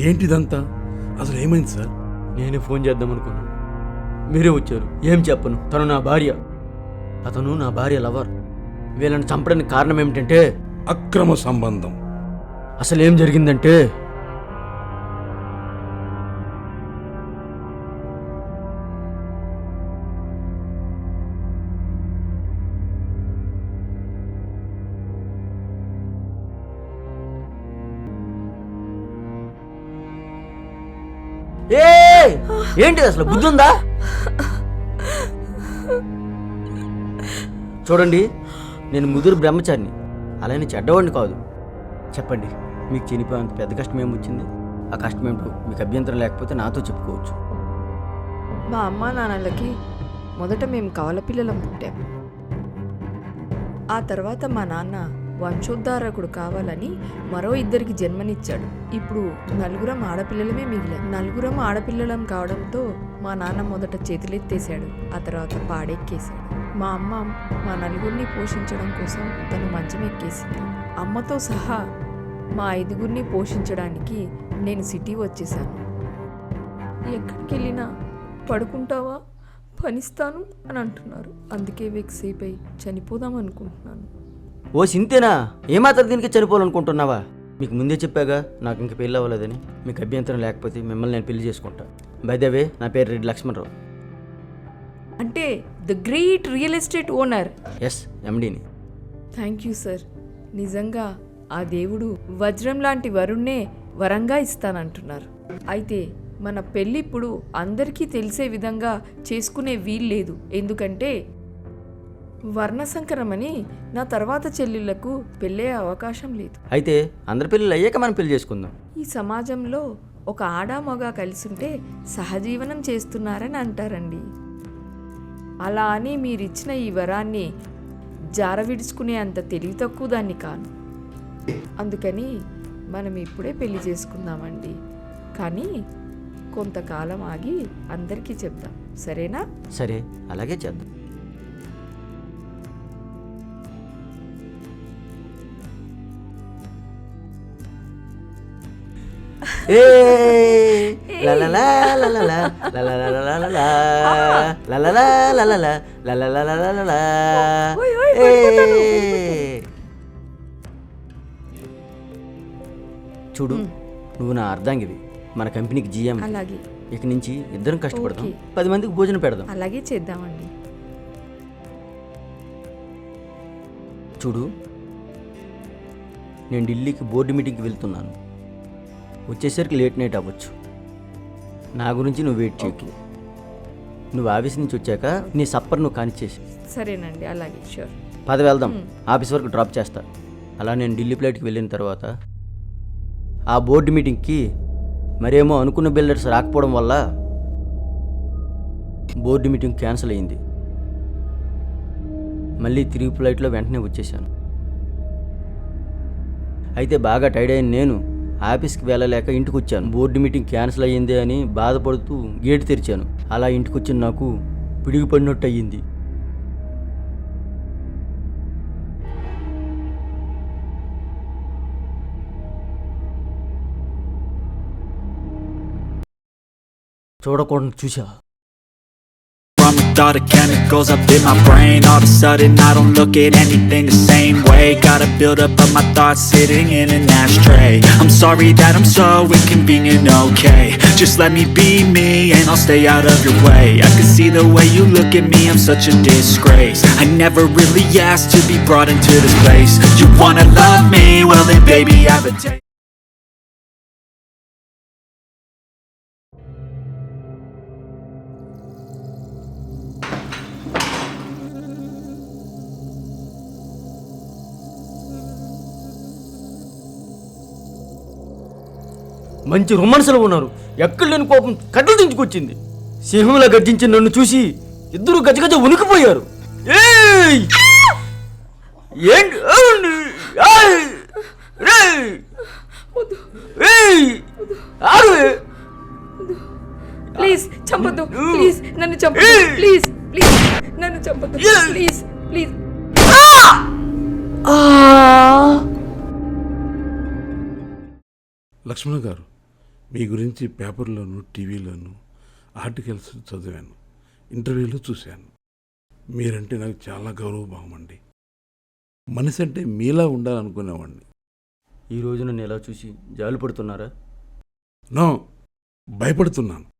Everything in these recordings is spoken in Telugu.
ఏంటిదంతా? అసలు ఏమైంది సార్? నేనే ఫోన్ చేద్దాం అనుకున్నాను మీరే వచ్చారు. ఏం చెప్పను? తను నా భార్య. అతను నా భార్య లవర్. వీళ్ళని చంపడానికి కారణం ఏమిటంటే అక్రమ సంబంధం. అసలు ఏం జరిగిందంటే ఏ ఏంటిది అసలు? బుద్ధి ఉందా? చూడండి నేను ముదురు బ్రహ్మచారిని. అలానే చెడ్డవాడిని కాదు. చెప్పండి మీకు చనిపోయేంత పెద్ద కష్టం ఏమొచ్చింది ఆ కష్టం ఏమిటో మీకు అభ్యంతరం లేకపోతే నాతో చెప్పుకోవచ్చు. మా అమ్మా నాన్నలకి మొదట మేము కవల పిల్లలం పుట్టాం. ఆ తర్వాత మా నాన్న వంశోద్ధారకుడు కావాలని మరో ఇద్దరికి జన్మనిచ్చాడు. ఇప్పుడు నలుగురం ఆడపిల్లలమే మిగిలాం. నలుగురం ఆడపిల్లలం కావడంతో మా నాన్న మొదట చేతులెత్తేశాడు ఆ తర్వాత పాడెక్కేశాడు. మా అమ్మ మా నలుగురిని పోషించడం కోసం తను మంచం ఎక్కేసింది అమ్మతో సహా మా ఐదుగురిని పోషించడానికి నేను సిటీ వచ్చేసాను ఎక్కడికి వెళ్ళినా పడుకుంటావా? పనిస్తాను అని అంటున్నారు. అందుకే వెక్స్ అయిపోయి చనిపోదాం అనుకుంటున్నాను. ఓ సింతేనా? ఏమాత్రం దీనికి చనిపోవాలనుకుంటున్నావా? మీకు ముందే చెప్పాగా నాకు ఇంక పెళ్ళి అవ్వలేదని. మీకు అభ్యంతరం లేకపోతే మిమ్మల్ని నేను పెళ్ళి చేసుకుంటా. బైదవే నా పేరు రెడ్డి లక్ష్మణరావు. అంటే the great real estate owner S ఎండీని thank you sir నిజంగా ఆ దేవుడు వజ్రం లాంటి వరుణ్ణే వరంగా ఇస్తానంటున్నారు. అయితే మన పెళ్ళి ఇప్పుడు అందరికీ తెలిసే విధంగా చేసుకునే వీల్లేదు ఎందుకంటే వర్ణసంకరమని నా తర్వాత చెల్లెళ్ళకు పెళ్ళే అవకాశం లేదు. అయితే అందరి పెళ్ళిళ్ళు అయ్యాక మనం పెళ్ళి చేసుకుందాం. ఈ సమాజంలో ఒక ఆడ మగ కలిసుంటే సహజీవనం చేస్తున్నారని అంటారండి. అలా అని మీరిచ్చిన ఈ వరాన్ని జార విడుచుకునే అంత తెలివి తక్కువ దాన్ని కాను అందుకని మనం ఇప్పుడే పెళ్ళి చేసుకుందామండి. కానీ కొంతకాలం ఆగి అందరికీ చెప్దాం. సరేనా? సరే అలాగే చేద్దాం. చూడు నువ్వు నా అర్ధాంగివి మన కంపెనీకి జిఎం అలాగే ఇక నుంచి ఇద్దరం కష్టపడదాం. పది మందికి భోజనం పెడదాం అలాగే చేద్దామండి చూడు నేను ఢిల్లీకి బోర్డు మీటింగ్కి వెళ్తున్నాను వచ్చేసరికి లేట్ నైట్ అవ్వచ్చు. నా గురించి నువ్వు వెయిట్ చేయకు. నువ్వు ఆఫీస్ నుంచి వచ్చాక నీ సప్పర్ నువ్వు కానిచ్చేసి. సరేనండి అలాగే షూర్ పద వెళ్దాం. ఆఫీస్ వరకు డ్రాప్ చేస్తా. అలా నేను ఢిల్లీ ఫ్లైట్కి వెళ్ళిన తర్వాత ఆ బోర్డు మీటింగ్కి మరేమో అనుకున్న బిల్డర్స్ రాకపోవడం వల్ల బోర్డు మీటింగ్ క్యాన్సిల్ అయింది. మళ్ళీ తిరిగి ఫ్లైట్లో వెంటనే వచ్చేసాను. అయితే బాగా టైర్డ్ అయిన నేను ఆఫీస్కి వెళ్ళలేక ఇంటికి వచ్చాను బోర్డు మీటింగ్ క్యాన్సిల్ అయ్యింది అని బాధపడుతూ గేట్ తెరిచాను. అలా ఇంటికి వచ్చిన నాకు పిడిగిపడినట్టు అయ్యింది చూడకుండా చూసా all the chemicals up in my brain. All of a sudden I don't look at anything the same way. Gotta build up of my thoughts sitting in an ashtray. I'm sorry that I'm so inconvenient, okay. Just let me be me and I'll stay out of your way. I can see the way you look at me, I'm such a disgrace. I never really asked to be brought into this place. You wanna love me? Well then baby I have a taste మంచి రొమాన్స్లో ఉన్నారు ఎక్కడ లేని కోపం కట్టలు దించుకొచ్చింది సింహంలా గర్జించి నన్ను చూసి ఇద్దరు గజగజ ఉనికిపోయారు ఏయ్! ఏంటి ఏమండి? ఏయ్! రేయ్! ఏయ్! ఆగు! ప్లీజ్ చంపొద్దు ప్లీజ్ నన్ను చంపొద్దు ప్లీజ్ ప్లీజ్ నన్ను చంపొద్దు ప్లీజ్ ప్లీజ్ లక్ష్మణ గారు మీ గురించి పేపర్లోను టీవీలోను ఆర్టికల్స్ చదివాను ఇంటర్వ్యూలో చూశాను. మీరంటే నాకు చాలా గౌరవభావం అండి. మనిషి అంటే మీలా ఉండాలనుకునేవాడిని. ఈ రోజు నన్ను ఎలా చూసి జాలి పడుతున్నారా? నో భయపడుతున్నాను.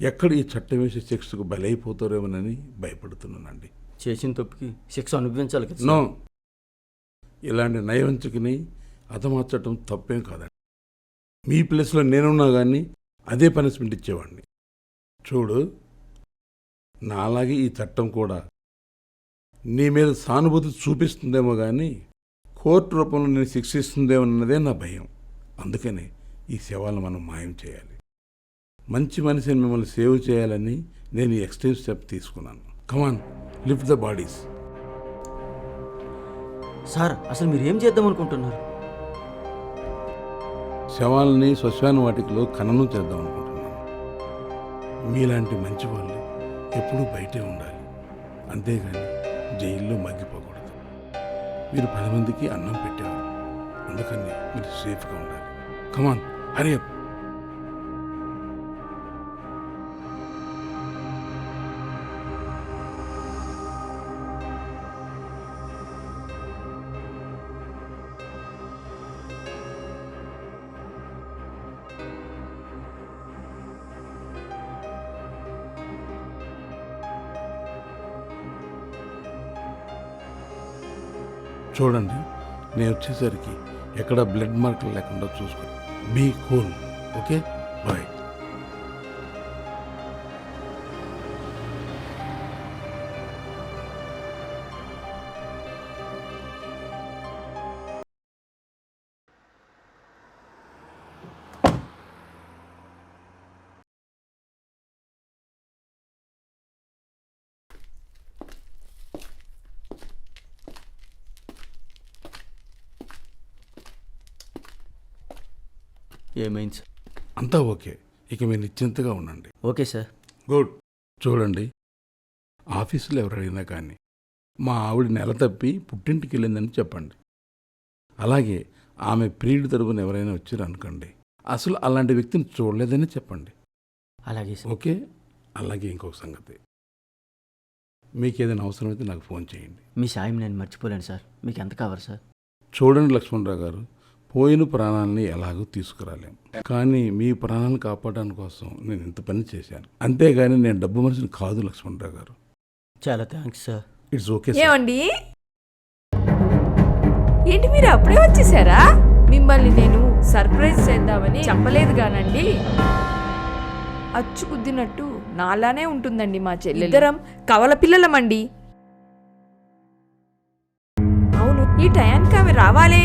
ఎక్కడ ఈ చట్టం వేసే శిక్షకు బలైపోతారేమోనని భయపడుతున్నానండి. చేసిన తప్పుకి శిక్ష అనుభవించాలి కదా నో. ఇలాంటి నయవంచకుని హతమార్చటం తప్పేం కాదండి. మీ ప్లేస్లో నేనున్నా కానీ అదే పనిష్మెంట్ ఇచ్చేవాడిని. చూడు నాలాగే ఈ చట్టం కూడా నీ మీద సానుభూతి చూపిస్తుందేమో కానీ కోర్టు రూపంలో నేను శిక్షిస్తుందేమో అన్నదే నా భయం. అందుకనే ఈ శవాలను మనం మాయం చేయాలి. మంచి మనిషిని మిమ్మల్ని సేవ్ చేయాలని నేను ఈ ఎక్స్ట్రీమ్ స్టెప్ తీసుకున్నాను. Come on lift the bodies sir అసలు మీరు ఏం చేద్దాం అనుకుంటున్నారు? శవాలని శ్మశాన వాటికలో ఖననం చేద్దాం అనుకుంటున్నాను. మీలాంటి మంచి వాళ్ళు ఎప్పుడూ బయటే ఉండాలి. అంతేగాని జైల్లో మగ్గిపోకూడదు. మీరు పది మందికి అన్నం పెట్టేవారు. అందుకని మీరు సేఫ్గా ఉండాలి. కమాన్ హరియప్ చూడండి నేను వచ్చేసరికి ఎక్కడ బ్లడ్ మార్కులు లేకుండా చూసుకో. బీ కూల్ ఓకే బాయ్ ఏమైంది సార్ అంతా ఓకే. ఇక మీరు నిశ్చింతగా ఉండండి. ఓకే సార్ గుడ్ చూడండి. ఆఫీసులో ఎవరు అడిగినా కానీ మా ఆవిడ నెల తప్పి పుట్టింటికి వెళ్ళిందని చెప్పండి. అలాగే ఆమె ప్రియుడి తరపున ఎవరైనా వచ్చారు అనుకోండి అసలు అలాంటి వ్యక్తిని చూడలేదని చెప్పండి. అలాగే సార్ ఓకే? అలాగే ఇంకొక సంగతి. మీకు ఏదైనా అవసరమైతే నాకు ఫోన్ చేయండి. మీ సాయం నేను మర్చిపోలేను సార్ మీకు ఎంత కావాలి సార్ చూడండి లక్ష్మణరావు గారు. పోయిన ప్రాణాలని ఎలాగో తీసుకురాలేం. కానీ మీ ప్రాణాలను కాపాడడానికి కోసం నేను ఇంత పని చేశాను. అంతేగాని నేను డబ్బు మనిషిని కాదు లక్ష్మణరావు గారు. చాలా థ్యాంక్స్ సార్. ఇట్స్ ఓకే ఏమండి? ఏంటి మీరు అప్పుడే వచ్చేసారా? మిమ్మల్ని నేను సర్ప్రైజ్ చేద్దామని చెప్పలేదు కానండి. అచ్చు కుద్దినట్టు నాలానే ఉంటుందండి మా చెల్లి ఇద్దరం కవల పిల్లలమండి. అవును ఈ టయానికి ఆమె రావాలే.